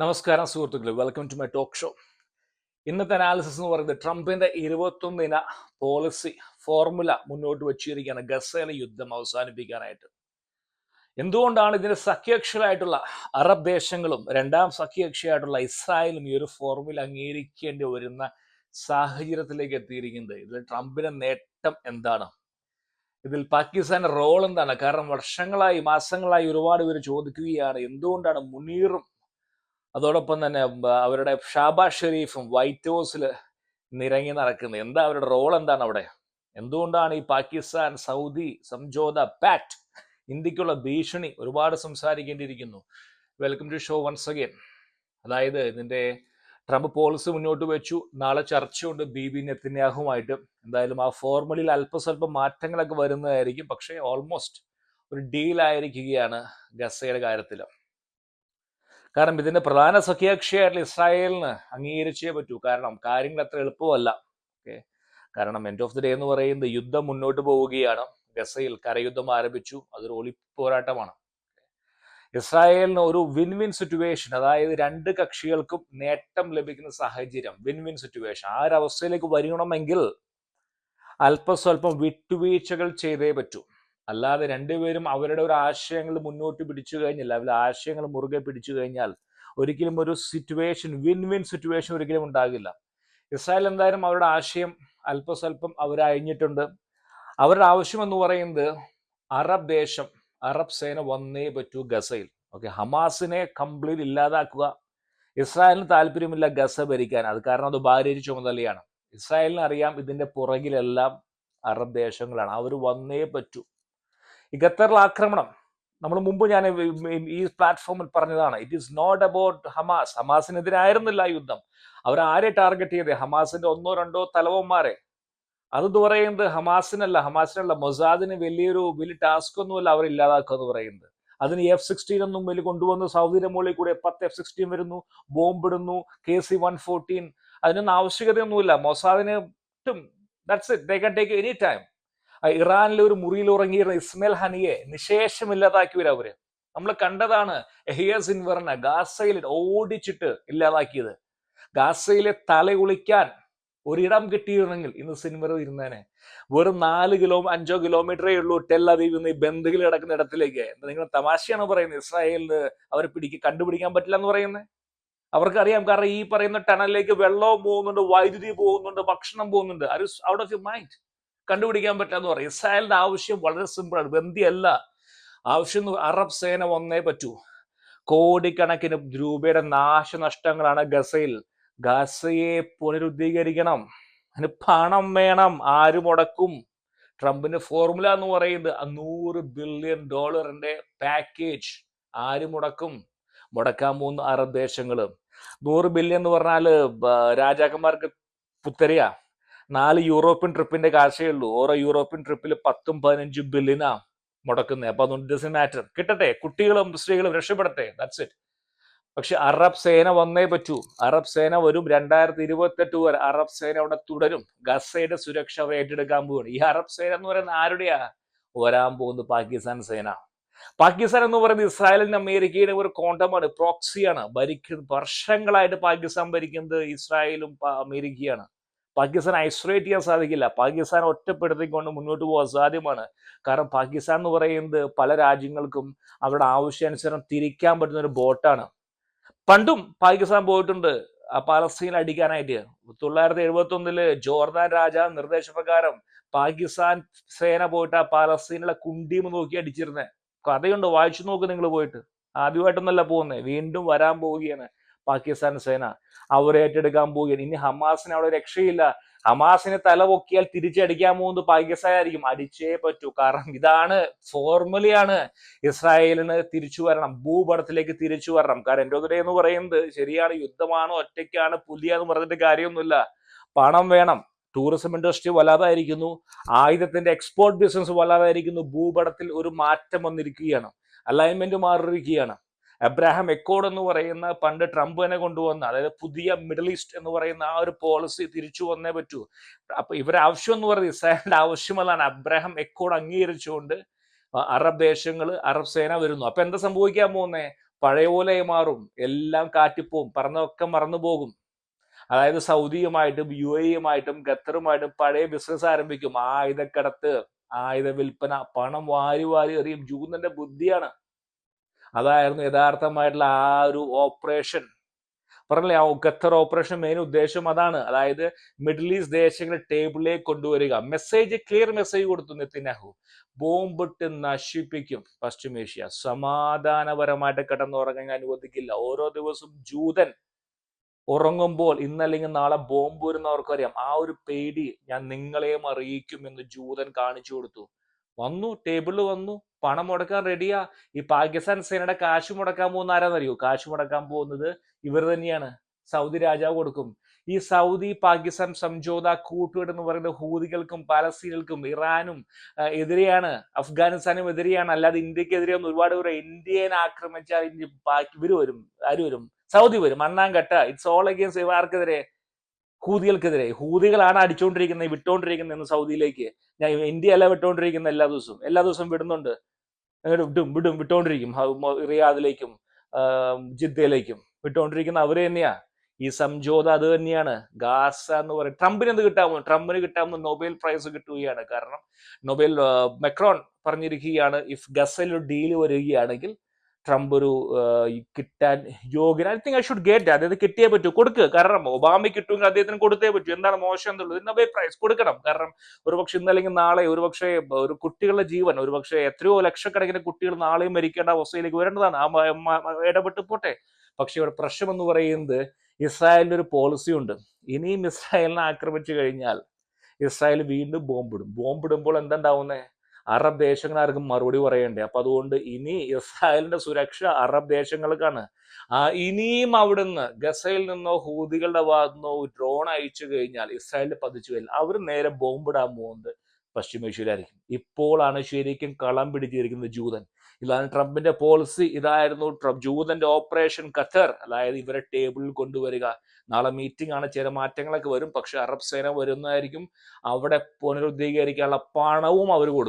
നമസ്കാരം സുഹൃത്തുക്കളെ. Welcome to my talk show ഇന്നത്തെ അനാലിസിസ് എന്ന് പറയുന്നത് ട്രംപിന്റെ ഇരുപത്തൊന്നിന പോളിസി ഫോർമുല മുന്നോട്ട് വെച്ചിരിക്കുകയാണ്. ഗസയിലെ യുദ്ധം അവസാനിപ്പിക്കാനായിട്ട്. എന്തുകൊണ്ടാണ് ഇതിന്റെ സഖ്യകക്ഷികളായിട്ടുള്ള അറബ് ദേശങ്ങളും രണ്ടാം സഖ്യകക്ഷിയായിട്ടുള്ള ഇസ്രായേലും ഈ ഒരു ഫോർമുല അംഗീകരിക്കേണ്ടി വരുന്ന സാഹചര്യത്തിലേക്ക് എത്തിയിരിക്കുന്നത്? ഇതിൽ ട്രംപിന്റെ നേട്ടം എന്താണ്? ഇതിൽ പാകിസ്ഥാന്റെ റോൾ എന്താണ്? കാരണം വർഷങ്ങളായി മാസങ്ങളായി ഒരുപാട് പേര് ചോദിക്കുകയാണ് എന്തുകൊണ്ടാണ് മുനീറും അതോടൊപ്പം തന്നെ അവരുടെ ഷാബാസ് ഷെരീഫും വൈറ്റ് ഹൗസിൽ നിരങ്ങി നടക്കുന്നത് എന്താ അവരുടെ റോൾ എന്താണ് അവിടെ? എന്തുകൊണ്ടാണ് ഈ പാകിസ്ഥാൻ സൗദി സംജോത പാറ്റ് ഇന്ത്യക്കുള്ള ഭീഷണി ഒരുപാട് സംസാരിക്കേണ്ടിയിരിക്കുന്നു? Welcome to show once again അതായത് ഇതിന്റെ ട്രംപ് പോളിസി മുന്നോട്ട് വെച്ചു. നാളെ ചർച്ചയുണ്ട് ബി ബി നെത്തന്യാഹുമായിട്ട് എന്തായാലും ആ ഫോർമുലയിൽ അല്പസ്വല്പം മാറ്റങ്ങളൊക്കെ വരുന്നതായിരിക്കും. പക്ഷേ ഓൾമോസ്റ്റ് ഒരു ഡീലായിരിക്കുകയാണ് ഗസയുടെ കാര്യത്തിൽ കാരണം ഇതിന്റെ പ്രധാന സഖ്യകക്ഷിയായിട്ടുള്ള ഇസ്രായേലിന് അംഗീകരിച്ചേ പറ്റൂ. കാരണം കാര്യങ്ങൾ അത്ര എളുപ്പമല്ല. ഓക്കെ? കാരണം എൻഡ് ഓഫ് ദി ഡേ എന്ന് പറയുന്നത് യുദ്ധം മുന്നോട്ട് പോവുകയാണ്. ഗസയിൽ കരയുദ്ധം ആരംഭിച്ചു. അതൊരു ഒളി പോരാട്ടമാണ്. ഇസ്രായേലിന് ഒരു വിൻ വിൻ സിറ്റുവേഷൻ അതായത് രണ്ട് കക്ഷികൾക്കും നേട്ടം ലഭിക്കുന്ന സാഹചര്യം വിൻ വിൻ സിറ്റുവേഷൻ ആ ഒരു അവസ്ഥയിലേക്ക് വരണമെങ്കിൽ അല്പസ്വല്പം വിട്ടുവീഴ്ചകൾ ചെയ്തേ പറ്റൂ. അല്ലാതെ രണ്ടുപേരും അവരുടെ ഒരു ആശയങ്ങൾ മുന്നോട്ട് പിടിച്ചു കഴിഞ്ഞാൽ അവരുടെ ആശയങ്ങൾ മുറുകെ പിടിച്ചു കഴിഞ്ഞാൽ ഒരിക്കലും ഒരു സിറ്റുവേഷൻ വിൻ വിൻ സിറ്റുവേഷൻ ഒരിക്കലും ഉണ്ടാകില്ല. ഇസ്രായേൽ എന്തായാലും അവരുടെ ആശയം അല്പസ്വല്പം അവർ അഴിഞ്ഞിട്ടുണ്ട് അവരുടെ ആവശ്യം എന്ന് പറയുന്നത് അറബ് ദേശം അറബ് സേന വന്നേ പറ്റൂ ഗസയിൽ. ഓക്കെ ഹമാസിനെ കംപ്ലീറ്റ് ഇല്ലാതാക്കുക. ഇസ്രായേലിന് താല്പര്യമില്ല ഗസ ഭരിക്കാൻ. അത് കാരണം അത് ഭാര്യ ചുമതലയാണ്. ഇസ്രായേലിന് അറിയാം ഇതിന്റെ പുറകിലെല്ലാം അറബ് ദേശങ്ങളാണ്. അവർ വന്നേ പറ്റൂ. ഈ ഖത്തറിൽ ആക്രമണം. നമ്മൾ മുമ്പ് ഞാൻ ഈ പ്ലാറ്റ്ഫോമിൽ പറഞ്ഞതാണ് it is not about Hamas ഹമാസിനെതിരായിരുന്നില്ല യുദ്ധം. അവർ ആരെ ടാർഗറ്റ് ചെയ്തേ? ഹമാസിന്റെ ഒന്നോ രണ്ടോ തലവന്മാരെ. അതെന്ന് പറയുന്നത് ഹമാസിനല്ല. ഹമാസിനല്ല. മൊസാദിന് വലിയൊരു വലിയ ടാസ്ക് ഒന്നുമല്ല അവർ ഇല്ലാതാക്കുക എന്ന് പറയുന്നത്. അതിന് എഫ് സിക്സ്റ്റീൻ ഒന്നും വലിയ കൊണ്ടുവന്ന് സൗദിയുടെ മുകളിൽ കൂടെ പത്ത് എഫ് സിക്സ്റ്റീൻ വരുന്നു ബോംബിടുന്നു കെ സി വൺ ഫോർട്ടീൻ അതിനൊന്നും ആവശ്യകതയൊന്നുമില്ല. മൊസാദിന് that's it they can take any time ഇറാനിലെ ഒരു മുറിയിൽ ഉറങ്ങിയിരുന്ന ഇസ്മേൽ ഹനിയെ നിശേഷമില്ലാതാക്കിയവർ അവർ. നമ്മൾ കണ്ടതാണ് എഹിയസ് ഇൻവറിനെ ഗാസയിൽ ഓടിച്ചിട്ട് ഇല്ലാതാക്കിയത്. ഗാസയിലെ തല ഒളിക്കാൻ ഒരിടം കിട്ടിയിരുന്നെങ്കിൽ ഇന്ന് സിൻവർ ഇരുന്നേനെ. വെറും നാല് കിലോ അഞ്ചോ കിലോമീറ്ററേ ഉള്ളൂ അവീവ് നിന്ന് ബന്ധുകൾ കിടക്കുന്ന ഇടത്തിലേക്ക്. നിങ്ങൾ തമാശയാണ് പറയുന്നത്? ഇസ്രായേലിൽ അവരെ പിടിക്ക് കണ്ടുപിടിക്കാൻ പറ്റില്ല എന്ന് പറയുന്നത്? അവർക്കറിയാം. കാരണം ഈ പറയുന്ന ടണലിലേക്ക് വെള്ളവും പോകുന്നുണ്ട് വൈദ്യുതി പോകുന്നുണ്ട് ഭക്ഷണം പോകുന്നുണ്ട്. ഔട്ട് ഓഫ് യു മൈൻഡ് കണ്ടുപിടിക്കാൻ പറ്റാന്ന് പറയും. ഇസ്രായേലിന്റെ ആവശ്യം വളരെ സിമ്പിളാണ് ബന്ധിയല്ല ആവശ്യം അറബ് സേന വന്നേ പറ്റൂ. കോടിക്കണക്കിന് രൂപയുടെ നാശനഷ്ടങ്ങളാണ് ഗസയിൽ. ഗസയെ പുനരുദ്ധീകരിക്കണം. അതിന് പണം വേണം. ആര് മുടക്കും. ട്രംപിന്റെ ഫോർമുല എന്ന് പറയുന്നത് നൂറ് ബില്യൺ ഡോളറിന്റെ പാക്കേജ് ആര് മുടക്കും. മുടക്കാൻ പോകുന്ന അറബ് ദേശങ്ങൾ നൂറ് ബില്യൺ എന്ന് പറഞ്ഞാൽ ബ- രാജാക്കന്മാർക്ക് പുത്തരിയ. നാല് യൂറോപ്യൻ ട്രിപ്പിന്റെ കാശേ ഉള്ളൂ. ഓരോ യൂറോപ്യൻ ട്രിപ്പിൽ പത്തും പതിനഞ്ചും ബില്ലിനാ മുടക്കുന്നത് അപ്പൊ അതുകൊണ്ട് ഡസൻ മാറ്റർ കിട്ടട്ടെ. കുട്ടികളും സ്ത്രീകളും രക്ഷപ്പെടട്ടെ. ദാറ്റ്സ് ഇറ്റ് പക്ഷെ അറബ് സേന വന്നേ പറ്റൂ. അറബ് സേന വരും. രണ്ടായിരത്തി ഇരുപത്തെട്ട് വരെ അറബ് സേന അവിടെ തുടരും. ഗസയുടെ സുരക്ഷ അവർ ഏറ്റെടുക്കാൻ പോവുകയാണ് ഈ അറബ് സേന എന്ന് പറയുന്നത് ആരുടെയാ? വരാൻ പോകുന്നത് പാകിസ്ഥാൻ സേന. പാകിസ്ഥാൻ എന്ന് പറയുന്നത് ഇസ്രായേലിന് അമേരിക്കയുടെ ഒരു കോണ്ടമാണ്. പ്രോക്സിയാണ് ഭരിക്കുന്നത് വർഷങ്ങളായിട്ട് പാകിസ്ഥാൻ ഭരിക്കുന്നത് ഇസ്രായേലും അമേരിക്കയാണ്. പാകിസ്ഥാൻ ഐസൊലേറ്റ് ചെയ്യാൻ സാധിക്കില്ല. പാകിസ്ഥാൻ ഒറ്റപ്പെടുത്തിക്കൊണ്ട് മുന്നോട്ട് പോകാൻ സാധ്യമാണ്. കാരണം പാകിസ്ഥാൻ എന്ന് പറയുന്നത് പല രാജ്യങ്ങൾക്കും അവരുടെ ആവശ്യാനുസരണം തിരിക്കാൻ പറ്റുന്ന ഒരു ബോട്ടാണ്. പണ്ടും പാകിസ്ഥാൻ പോയിട്ടുണ്ട്. പാലസ്തീൻ അടിക്കാനായിട്ട്. തൊള്ളായിരത്തി എഴുപത്തി ഒന്നിൽ ജോർദാൻ രാജാവ് നിർദ്ദേശപ്രകാരം പാകിസ്ഥാൻ സേന പോയിട്ട് ആ പാലസ്തീനിലെ കുണ്ടീമ് നോക്കി അടിച്ചിരുന്നേ. കഥയുണ്ട്. വായിച്ചു നോക്ക് നിങ്ങൾ പോയിട്ട്. ആദ്യമായിട്ടൊന്നല്ല പോകുന്നത് വീണ്ടും വരാൻ പോവുകയാണ്. പാകിസ്ഥാൻ സേന. അവരെ ഏറ്റെടുക്കാൻ പോവുകയാണ്. ഇനി ഹമാസിന് അവിടെ രക്ഷയില്ല. ഹമാസിനെ തല പൊക്കിയാൽ തിരിച്ചടിക്കാൻ പോകുന്നത് പാകിസ്ഥാൻ ആയിരിക്കും. അടിച്ചേ പറ്റൂ. കാരണം ഇതാണ് ഫോർമുലയാണ് ഇസ്രായേലിന് തിരിച്ചു വരണം. ഭൂപടത്തിലേക്ക് തിരിച്ചു വരണം. കാരണം എന്റെ എന്ന് പറയുന്നത് ശരിയാണ് യുദ്ധമാണ് ഒറ്റയ്ക്കാണ് പുലിയാന്ന് പറഞ്ഞിട്ട് കാര്യമൊന്നുമില്ല. പണം വേണം. ടൂറിസം ഇൻഡസ്ട്രി വല്ലാതായിരിക്കുന്നു. ആയുധത്തിന്റെ എക്സ്പോർട്ട് ബിസിനസ് വല്ലാതായിരിക്കുന്നു. ഭൂപടത്തിൽ ഒരു മാറ്റം വന്നിരിക്കുകയാണ്. അലൈൻമെന്റ് മാറിയിരിക്കുകയാണ്. എബ്രാഹാം എക്കോഡ് എന്ന് പറയുന്ന പണ്ട് ട്രംപ് തന്നെ കൊണ്ടുവന്ന അതായത് പുതിയ മിഡിൽ ഈസ്റ്റ് എന്ന് പറയുന്ന ആ ഒരു പോളിസി തിരിച്ചു വന്നേ പറ്റൂ. അപ്പൊ ഇവരെ ആവശ്യം എന്ന് പറയുന്നത് ഇസ്രായേലിന്റെ ആവശ്യമല്ലാണ് അബ്രാഹാം എക്കോഡ് അംഗീകരിച്ചുകൊണ്ട് അറബ് ദേശങ്ങൾ അറബ് സേന വരുന്നു. അപ്പൊ എന്താ സംഭവിക്കാൻ പോകുന്നേ? പഴയ പോലെ മാറും. എല്ലാം കാറ്റിപ്പോവും. പറഞ്ഞൊക്കെ മറന്നു പോകും. അതായത് സൗദിയുമായിട്ടും യു എയുമായിട്ടും ഖത്തറുമായിട്ടും പഴയ ബിസിനസ് ആരംഭിക്കും. ആയുധക്കടത്ത് ആയുധ വിൽപ്പന പണം വാരി വാരി എറിയും. ജൂതന്റെ ബുദ്ധിയാണ്. അതായിരുന്നു യഥാർത്ഥമായിട്ടുള്ള ആ ഒരു ഓപ്പറേഷൻ പറഞ്ഞില്ലേ? ആ ഖത്തർ ഓപ്പറേഷൻ മെയിൻ ഉദ്ദേശം അതാണ്. അതായത് മിഡിൽ ഈസ്റ്റ് ദേശങ്ങളെ ടേബിളിലേക്ക് കൊണ്ടുവരിക. മെസ്സേജ് ക്ലിയർ മെസ്സേജ് കൊടുത്തു നെത്തിനാഹു ബോംബിട്ട് നശിപ്പിക്കും പശ്ചിമേഷ്യ സമാധാനപരമായിട്ട് കിടന്നുറങ്ങാൻ അനുവദിക്കില്ല. ഓരോ ദിവസവും ജൂതൻ ഉറങ്ങുമ്പോൾ ഇന്നല്ലെങ്കിൽ നാളെ ബോംബ് വരുന്നവർക്കറിയാം. ആ ഒരു പേടി ഞാൻ നിങ്ങളെയും അറിയിക്കും എന്ന് ജൂതൻ കാണിച്ചു കൊടുത്തു. വന്നു ടേബിളിൽ വന്നു പണം മുടക്കാൻ റെഡിയാ ഈ പാകിസ്ഥാൻ സേനയുടെ കാശ് മുടക്കാൻ പോകുന്ന ആരാന്നറിയോ? കാശ് മുടക്കാൻ പോകുന്നത് ഇവർ തന്നെയാണ്. സൗദി രാജാവ് കൊടുക്കും. ഈ സൗദി പാകിസ്ഥാൻ സംജോത കൂട്ടുകെട്ട് എന്ന് പറയുന്ന ഹൂതികൾക്കും പാലസ്തീനുകൾക്കും ഇറാനും എതിരെയാണ്. അഫ്ഗാനിസ്ഥാനും എതിരെയാണ്. അല്ലാതെ ഇന്ത്യക്കെതിരെ ഒരുപാട് പേര് ഇന്ത്യനെ ആക്രമിച്ചാൽ ഇന്ത്യ ഇവർ വരും ആര് വരും? സൗദി വരും. അണ്ണാൻ കട്ട ഇറ്റ്സ് ഓൾ അഗേൻസ്റ്റ് ആർക്കെതിരെ? ഹൂതികൾക്കെതിരെ ഹൂതികളാണ് അടിച്ചുകൊണ്ടിരിക്കുന്നത് വിട്ടുകൊണ്ടിരിക്കുന്നത് ഇന്ന് സൗദിയിലേക്ക്. ഞാൻ ഇന്ത്യ അല്ല വിട്ടുകൊണ്ടിരിക്കുന്നത് എല്ലാ ദിവസവും. എല്ലാ ദിവസവും വിടുന്നുണ്ട്. വിടും വിടും വിട്ടുകൊണ്ടിരിക്കും റിയാദിലേക്കും ജിദ്ദയിലേക്കും. വിട്ടുകൊണ്ടിരിക്കുന്ന അവർ തന്നെയാ. ഈ സംജോത അത് തന്നെയാണ്. ഗാസ എന്ന് പറയും. ട്രംപിന് എന്ത് കിട്ടാമോ? ട്രംപിന് കിട്ടാമോ നൊബേൽ പ്രൈസ് കിട്ടുകയാണ്. കാരണം നൊബേൽ മെക്രോൺ പറഞ്ഞിരിക്കുകയാണ് ഇഫ് ഗസൽ ഡീൽ വരികയാണെങ്കിൽ ട്രംപ് ഒരു കിട്ടാൻ യോഗ്യൻ. I think I should get അതായത് കിട്ടിയേ പറ്റൂ. കൊടുക്കുക കാരണം ഒബാമ കിട്ടുമെങ്കിൽ അദ്ദേഹത്തിന് കൊടുത്തേ പറ്റൂ. എന്താണ് മോശം എന്നുള്ളത്? നൊബേൽ പ്രൈസ് കൊടുക്കണം. കാരണം ഒരുപക്ഷെ ഇന്നല്ലെങ്കിൽ നാളെ ഒരുപക്ഷെ ഒരു കുട്ടികളുടെ ജീവൻ ഒരുപക്ഷെ എത്രയോ ലക്ഷക്കണക്കിന് കുട്ടികൾ നാളെയും മരിക്കേണ്ട അവസ്ഥയിലേക്ക് വരേണ്ടതാണ്. ആ ഇടപെട്ട് പോട്ടെ. പക്ഷെ ഇവിടെ പ്രശ്നം എന്ന് പറയുന്നത് ഇസ്രായേലിന്റെ ഒരു പോളിസി ഉണ്ട്. ഇനിയും ഇസ്രായേലിനെ ആക്രമിച്ചു കഴിഞ്ഞാൽ ഇസ്രായേൽ വീണ്ടും ബോംബിടും ബോംബിടുമ്പോൾ എന്തുണ്ടാവുന്നേ അറബ് ദേശങ്ങളാർക്കും മറുപടി പറയണ്ടേ? അപ്പൊ അതുകൊണ്ട് ഇനി ഇസ്രായേലിന്റെ സുരക്ഷ അറബ് ദേശങ്ങൾക്കാണ്. ആ ഇനിയും അവിടുന്ന് ഗസയിൽ നിന്നോ ഹൂതികളുടെ ഭാഗത്തു നിന്നോ ഡ്രോൺ അയച്ചു കഴിഞ്ഞാൽ ഇസ്രായേലിൽ പതിച്ചു കഴിഞ്ഞാൽ അവർ നേരെ ബോംബിടാൻ പോകുന്നത് പശ്ചിമേഷ്യയിലായിരിക്കും ഇപ്പോഴാണ് ശരിക്കും കളം പിടിച്ചിരിക്കുന്നത് ജൂതൻ. ഇതാണ് ട്രംപിന്റെ പോളിസി ഇതായിരുന്നു ട്രംപ് ജൂതന്റെ ഓപ്പറേഷൻ ഖത്തർ. അതായത് ഇവരെ ടേബിളിൽ കൊണ്ടുവരിക. നാളെ മീറ്റിംഗ് ആണ്. ചില മാറ്റങ്ങളൊക്കെ വരും. പക്ഷെ അറബ് സേന വരുന്നതായിരിക്കും. അവിടെ പുനരുദ്ധീകരിക്കാനുള്ള പണവും അവർ കൊടുക്കും.